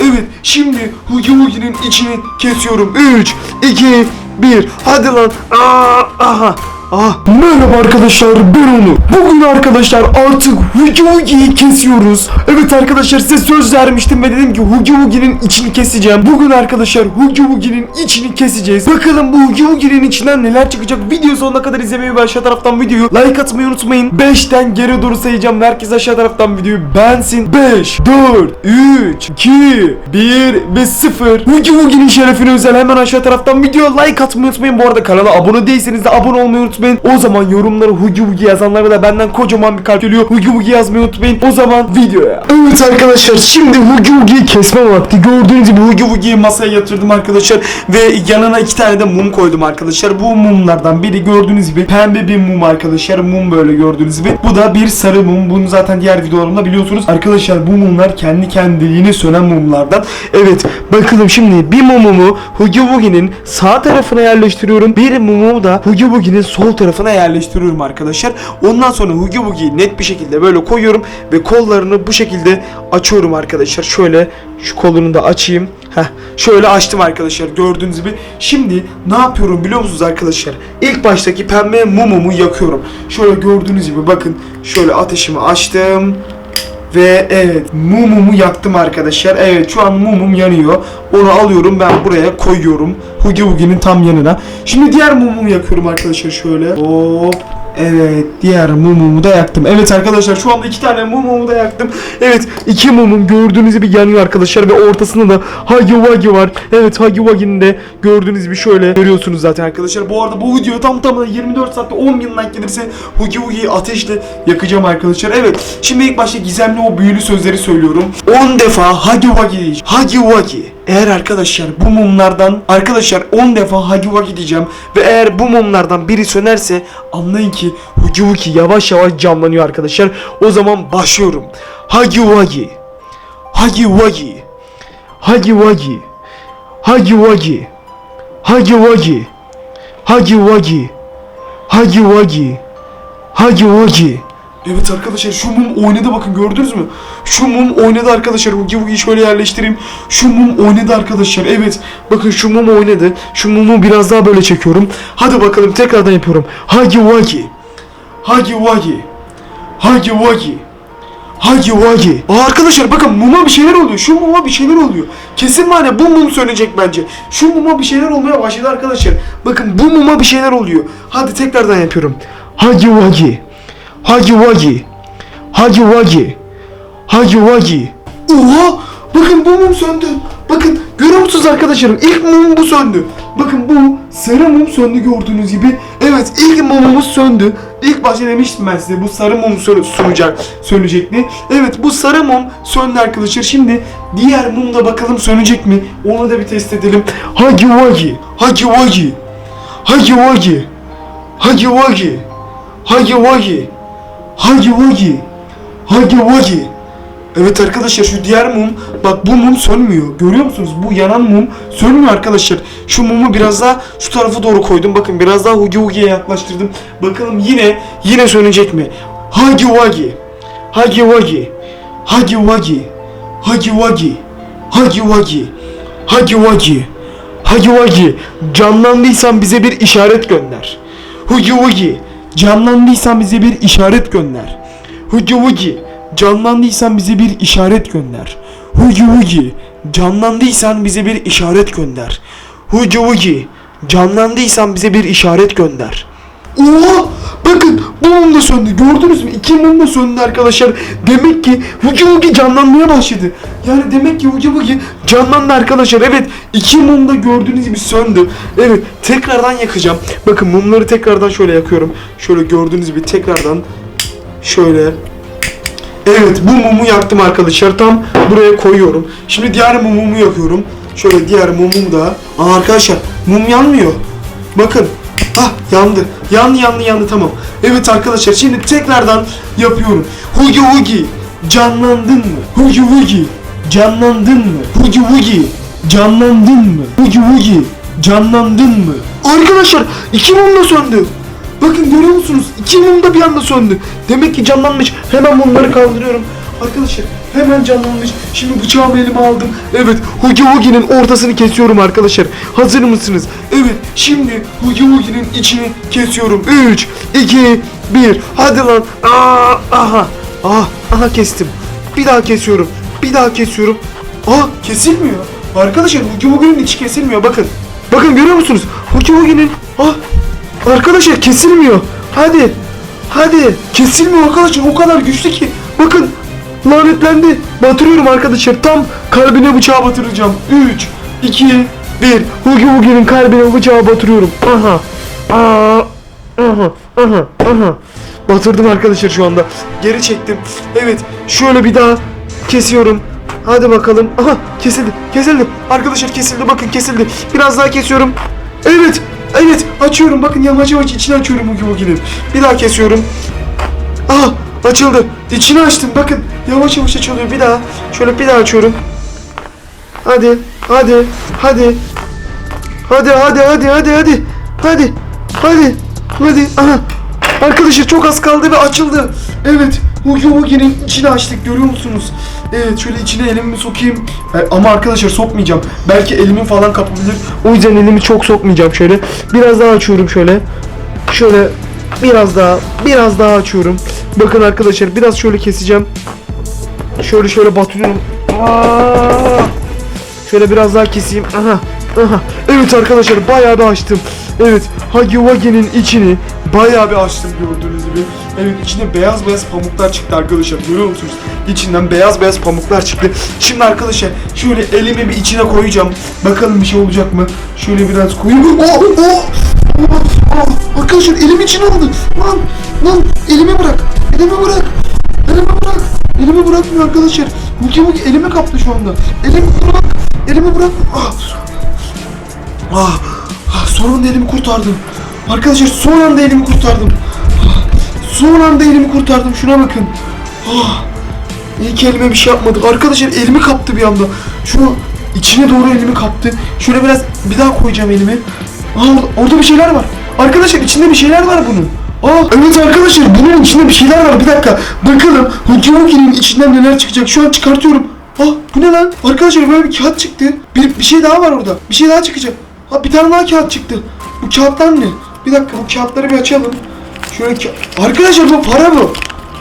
Evet şimdi Hugi Hugi'nin içini kesiyorum. 3, 2, 1. Hadi lan. Aa, aha. Ah, merhaba arkadaşlar ben onu. Bugün arkadaşlar artık Hugi Hugi'yi kesiyoruz. Evet arkadaşlar size söz vermiştim ve dedim ki Hugi Hugi'nin içini keseceğim. Bugün arkadaşlar Hugi Hugi'nin içini keseceğiz. Bakalım bu Hugi Hugi'nin içinden neler çıkacak. Video sonuna kadar izlemeyi ve aşağı taraftan videoyu like atmayı unutmayın. 5'ten geri doğru sayacağım. Herkes aşağı taraftan videoyu beğensin. 5, 4, 3, 2, 1 ve 0. Hugi Hugi'nin şerefine özel hemen aşağı taraftan video like atmayı unutmayın. Bu arada kanala abone değilseniz de abone olmayı unutmayın. O zaman yorumlara Hugi Hugi yazanlara da benden kocaman bir kalp geliyor. Hugi Hugi yazmayı unutmayın. O zaman videoya. Evet arkadaşlar şimdi Hugi Hugi'yi kesme vakti. Gördüğünüz gibi Hugi Hugi'yi masaya yatırdım arkadaşlar. Ve yanına iki tane de mum koydum arkadaşlar. Bu mumlardan biri gördüğünüz gibi pembe bir mum arkadaşlar. Mum böyle gördüğünüz gibi. Bu da bir sarı mum. Bunu zaten diğer videolarımda biliyorsunuz. Arkadaşlar bu mumlar kendi kendiliğine sönen mumlardan. Evet bakalım şimdi bir mumumu Hugi Hugi'nin sağ tarafına yerleştiriyorum. Bir mumumu da Hugi Hugi'nin sol tarafına yerleştiriyorum arkadaşlar. Ondan sonra Hugi Hugi'yi net bir şekilde böyle koyuyorum ve kollarını bu şekilde açıyorum arkadaşlar. Şöyle şu kolunu da açayım. Heh, şöyle açtım arkadaşlar gördüğünüz gibi. Şimdi ne yapıyorum biliyor musunuz arkadaşlar? İlk baştaki pembe mumumu yakıyorum. Şöyle gördüğünüz gibi bakın şöyle ateşimi açtım. Ve evet mumumu yaktım arkadaşlar. Evet şu an mumum yanıyor. Onu alıyorum ben buraya koyuyorum. Hugi Hugi'nin tam yanına. Şimdi diğer mumumu yakıyorum arkadaşlar şöyle. Hop. Evet diğer mumumu da yaktım. Evet arkadaşlar şu anda iki tane mumumu da yaktım. Evet iki mumum gördüğünüz gibi yanıyor arkadaşlar ve ortasında da Hagi Wagi var. Evet Hagi Wagi'nin de gördüğünüz gibi şöyle görüyorsunuz zaten arkadaşlar. Bu arada bu video tam tamına 24 saatte 10 bin like gelirse Hugi Hugi'yi ateşle yakacağım arkadaşlar. Evet şimdi ilk başta gizemli o büyülü sözleri söylüyorum. 10 defa Hagi Wagi. Hagi Wagi. Eğer arkadaşlar bu mumlardan arkadaşlar 10 defa Hagi Wagi diyeceğim ve eğer bu mumlardan biri sönerse anlayın ki Hugi yavaş yavaş camlanıyor arkadaşlar. O zaman başlıyorum. Hagi Wagi. Hagi Wagi. Hagi Wagi. Hagi Wagi. Evet arkadaşlar şu mum oynadı bakın gördünüz mü? Şu mum oynadı arkadaşlar. Hugi Hugi'yi şöyle yerleştireyim. Şu mum oynadı arkadaşlar. Evet. Bakın şu mum oynadı. Şu mumu biraz daha böyle çekiyorum. Hadi bakalım tekrardan yapıyorum. Hagi Wagi. Hagi Wagi. Hagi Wagi. Hagi Wagi. Aa arkadaşlar bakın muma bir şeyler oluyor. Şu muma bir şeyler oluyor. Kesin var ya bu mum sönecek bence. Şu muma bir şeyler olmaya başladı arkadaşlar. Bakın bu muma bir şeyler oluyor. Hadi tekrardan yapıyorum. Hagi Wagi. Hagi Wagi. Hagi Wagi. Hagi Wagi. Oha! Bakın bu mum söndü. Bakın görüyor musunuz arkadaşlarım? İlk mumum bu söndü. Bakın bu sarı mum söndü gördüğünüz gibi. Evet ilk mumumuz söndü. İlk başta demiştim ben size bu sarı mum sö- sönecek, sönecekti. Evet bu sarı mum söndü arkadaşlar. Şimdi diğer mum da bakalım sönecek mi? Onu da bir test edelim. Hagi Wagi. Hagi Wagi. Hagi Wagi. Hagi Wagi. Hagi Wagi. Hagi Wagi. Hagi Wagi. Evet arkadaşlar şu diğer mum bak bu mum sönmüyor. Görüyor musunuz? Bu yanan mum sönmüyor arkadaşlar. Şu mumu biraz daha şu tarafa doğru koydum. Bakın biraz daha Hugi Hugi'ye yaklaştırdım. Bakalım yine yine sönecek mi? Hagi Wagi. Hagi Wagi. Hagi Wagi. Hagi Wagi. Hagi Wagi. Hagi Wagi. Hagi Wagi. Canlandıysan bize bir işaret gönder. Hugi Hugi. Canlandıysan bize bir işaret gönder. Hugi Hugi. Canlandıysan bize bir işaret gönder. Hugi Hugi. Canlandıysan bize bir işaret gönder. Hugi Hugi. Canlandıysan bize bir işaret gönder. Oha! Bakın bu mum da söndü. Gördünüz mü? İki mum da söndü arkadaşlar. Demek ki Hugi Hugi canlanmaya başladı. Yani demek ki Hugi Hugi canlandı arkadaşlar. Evet iki mum da gördüğünüz gibi söndü. Evet tekrardan yakacağım. Bakın mumları tekrardan şöyle yakıyorum. Şöyle gördüğünüz gibi tekrardan şöyle Evet bu mumu yaktım arkadaşlar. Tam buraya koyuyorum. Şimdi diğer mumumu yakıyorum. Şöyle diğer mumumu da. Aa arkadaşlar mum yanmıyor. Bakın. Ah yandı. Yandı yandı yandı tamam. Evet arkadaşlar şimdi tekrardan yapıyorum. Hugi Hugi canlandın mı? Hugi Hugi canlandın mı? Hugi Hugi canlandın mı? Hugi Hugi canlandın mı? Arkadaşlar iki mum da söndü. Bakın görüyor musunuz? İki mum da bir anda söndü. Demek ki canlanmış. Hemen mumları kaldırıyorum. Arkadaşlar hemen canlanmış. Şimdi bıçağımı elime aldım. Evet Hugi Hugi'nin ortasını kesiyorum arkadaşlar. Hazır mısınız? Evet şimdi Hugi Hugi'nin içini kesiyorum. 3, 2, 1. Hadi lan. Aa, aha. Ah, aha kestim. Bir daha kesiyorum. Bir daha kesiyorum. Aa kesilmiyor. Arkadaşlar Hugi Hugi'nin içi kesilmiyor bakın. Bakın görüyor musunuz? Hugi Hugi'nin ah arkadaşlar kesilmiyor. Hadi. Hadi. Kesilmiyor arkadaşlar o kadar güçlü ki. Bakın lanetlendi. Batırıyorum arkadaşlar. Tam kalbine bıçağı batıracağım. 3 2 1 Hugi Hugi'nin kalbine bıçağı batırıyorum. Aha. Aa. Aha. Aha. Aha. Batırdım arkadaşlar şu anda. Geri çektim. Evet. Şöyle bir daha kesiyorum. Hadi bakalım. Aha kesildi. Kesildi. Arkadaşlar kesildi. Bakın kesildi. Biraz daha kesiyorum. Evet. Evet. Açıyorum. Bakın yavaş yavaş içini açıyorum Hugi Hugi'nin. Bir daha kesiyorum. Aha açıldı. İçini açtım. Bakın yavaş yavaş açılıyor. Bir daha. Şöyle bir daha açıyorum. Hadi. Hadi. Hadi. Hadi hadi hadi hadi hadi. Hadi. Hadi. Hadi. Aha. Arkadaşlar çok az kaldı ve açıldı. Evet. Hugi Hugi'nin içini açtık görüyor musunuz? Evet şöyle içine elimi sokayım. Ama arkadaşlar sokmayacağım. Belki elimin falan kapabilir. O yüzden elimi çok sokmayacağım şöyle. Biraz daha açıyorum şöyle. Şöyle biraz daha biraz daha açıyorum. Bakın arkadaşlar biraz şöyle keseceğim. Şöyle şöyle batırıyorum. Aa! Şöyle biraz daha keseyim. Aha. Aha. Evet arkadaşlar bayağı bir açtım. Evet. Hagi Wagi'nin içini bayağı bir açtım gördüğünüz gibi. Evet içinde beyaz beyaz pamuklar çıktı arkadaşlar. Görüyor musunuz? İçinden beyaz beyaz pamuklar çıktı. Şimdi arkadaşlar şöyle elimi bir içine koyacağım. Bakalım bir şey olacak mı? Şöyle biraz koyayım. Oh, oh! Oh! Arkadaşlar elim içine aldı. Lan lan elimi bırak. Elimi bırak. Elimi bırak. Elimi bırakmıyor arkadaşlar. Hugi Hugi elimi kaptı şu anda. Elimi bırak. Elimi bırak. Ah. Ah, ah, son anda elimi kurtardım. Arkadaşlar son anda elimi kurtardım. Ah, son anda elimi kurtardım. Şuna bakın. Ah, iyi ki elime bir şey yapmadık. Arkadaşlar elimi kaptı bir anda. Şu içine doğru elimi kaptı. Şöyle biraz bir daha koyacağım elimi. Aa, orada, orada bir şeyler var. Arkadaşlar içinde bir şeyler var bunun. Aa evet arkadaşlar bunun içinde bir şeyler var. Bir dakika. Bakalım Hugi Hugi'nin içinden neler çıkacak. Şu an çıkartıyorum. Ah bu ne lan? Arkadaşlar böyle bir kağıt çıktı. Bir, bir şey daha var orada. Bir şey daha çıkacak. Ha bir tane daha kağıt çıktı. Bu kağıtlar ne? Bir dakika bu kağıtları bir açalım. Şöyle ka- Arkadaşlar bu para bu.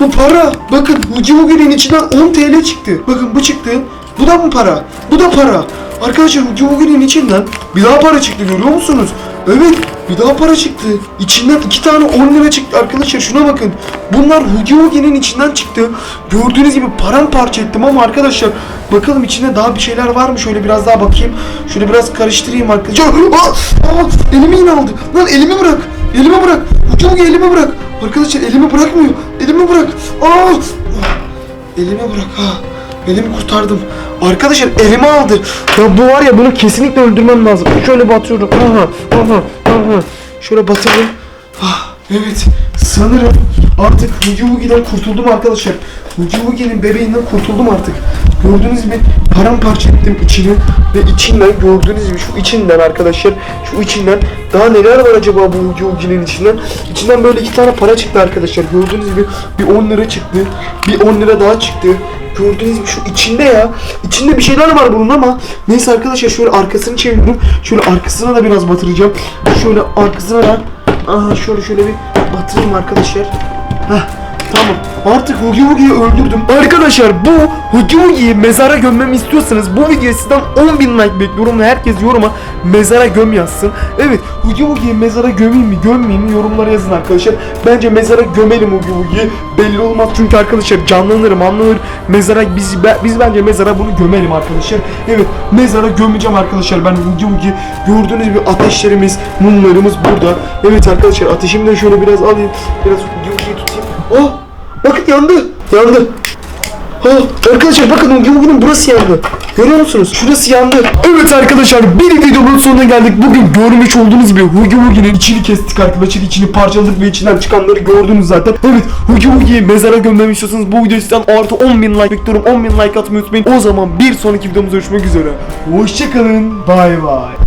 Bu para. Bakın Hugi Hugi'nin içinden 10 TL çıktı. Bakın bu çıktı. Bu da mı para? Bu da para. Arkadaşlar Hugi Hugi'nin içinden bir daha para çıktı görüyor musunuz? Evet bir daha para çıktı. İçinden iki tane 10 lira çıktı arkadaşlar şuna bakın. Bunlar Hugi içinden çıktı. Gördüğünüz gibi paramparça ettim ama arkadaşlar bakalım içinde daha bir şeyler var mı? Şöyle biraz daha bakayım. Şöyle biraz karıştırayım arkadaşlar. Aa, aa, elimi yine aldı. Lan elimi bırak. Elimi bırak. Hugi Hugi elimi bırak. Arkadaşlar elimi bırakmıyor. Elimi bırak. Aa! Elimi bırak ha. Elimi kurtardım. Arkadaşlar elimi aldı. Ya bu var ya bunu kesinlikle öldürmem lazım. Şöyle batıyorum. Aha, aha, aha. Şöyle batırdım. Ah, evet. Sanırım artık Hugi Hugi'den kurtuldum arkadaşlar. Hugi Hugi'nin bebeğinden kurtuldum artık. Gördüğünüz gibi paramparça ettim içini ve içinden gördüğünüz gibi şu içinden arkadaşlar şu içinden daha neler var acaba bu Hugi'nin içinden? İçinden böyle iki tane para çıktı arkadaşlar. Gördüğünüz gibi bir 10 lira çıktı. Bir 10 lira daha çıktı. Gördüğünüz gibi şu içinde ya. İçinde bir şeyler var bunun ama neyse arkadaşlar şöyle arkasını çeviriyorum. Şöyle arkasına da biraz batıracağım. Şöyle arkasına da aha şöyle şöyle bir batırayım arkadaşlar. Heh. Tamam. Artık Hugi Hugi'yi öldürdüm. Arkadaşlar bu Hugi Hugi'yi mezara gömmemi istiyorsanız bu videoya sizden 10.000 like bekliyorum herkes yoruma mezara göm yazsın. Evet Hugi Hugi'yi mezara gömeyim mi gömmeyeyim mi yorumlara yazın arkadaşlar. Bence mezara gömelim Hugi Hugi'yi. Belli olmaz çünkü arkadaşlar canlanırım anlanır. Mezara biz biz bence mezara bunu gömelim arkadaşlar. Evet mezara gömeceğim arkadaşlar ben Hugi Hugi. Gördüğünüz gibi ateşlerimiz, mumlarımız burada. Evet arkadaşlar ateşimi de şöyle biraz alayım. Biraz Hugi tutayım. Oh! Bakın yandı. Yandı. Ha, arkadaşlar bakın Hugi'nin burası yandı. Görüyor musunuz? Şurası yandı. Evet arkadaşlar bir videonun sonuna geldik. Bugün görmüş olduğunuz gibi Hugi Hugi'nin içini kestik arkadaşlar. içini parçaladık ve içinden çıkanları gördünüz zaten. Evet Hugi Hugi'yi mezara gömmemi istiyorsanız bu videoyu sizden artı 10.000 like bekliyorum. 10.000 like atmayı unutmayın. O zaman bir sonraki videomuzda görüşmek üzere. Hoşçakalın. Bay bay.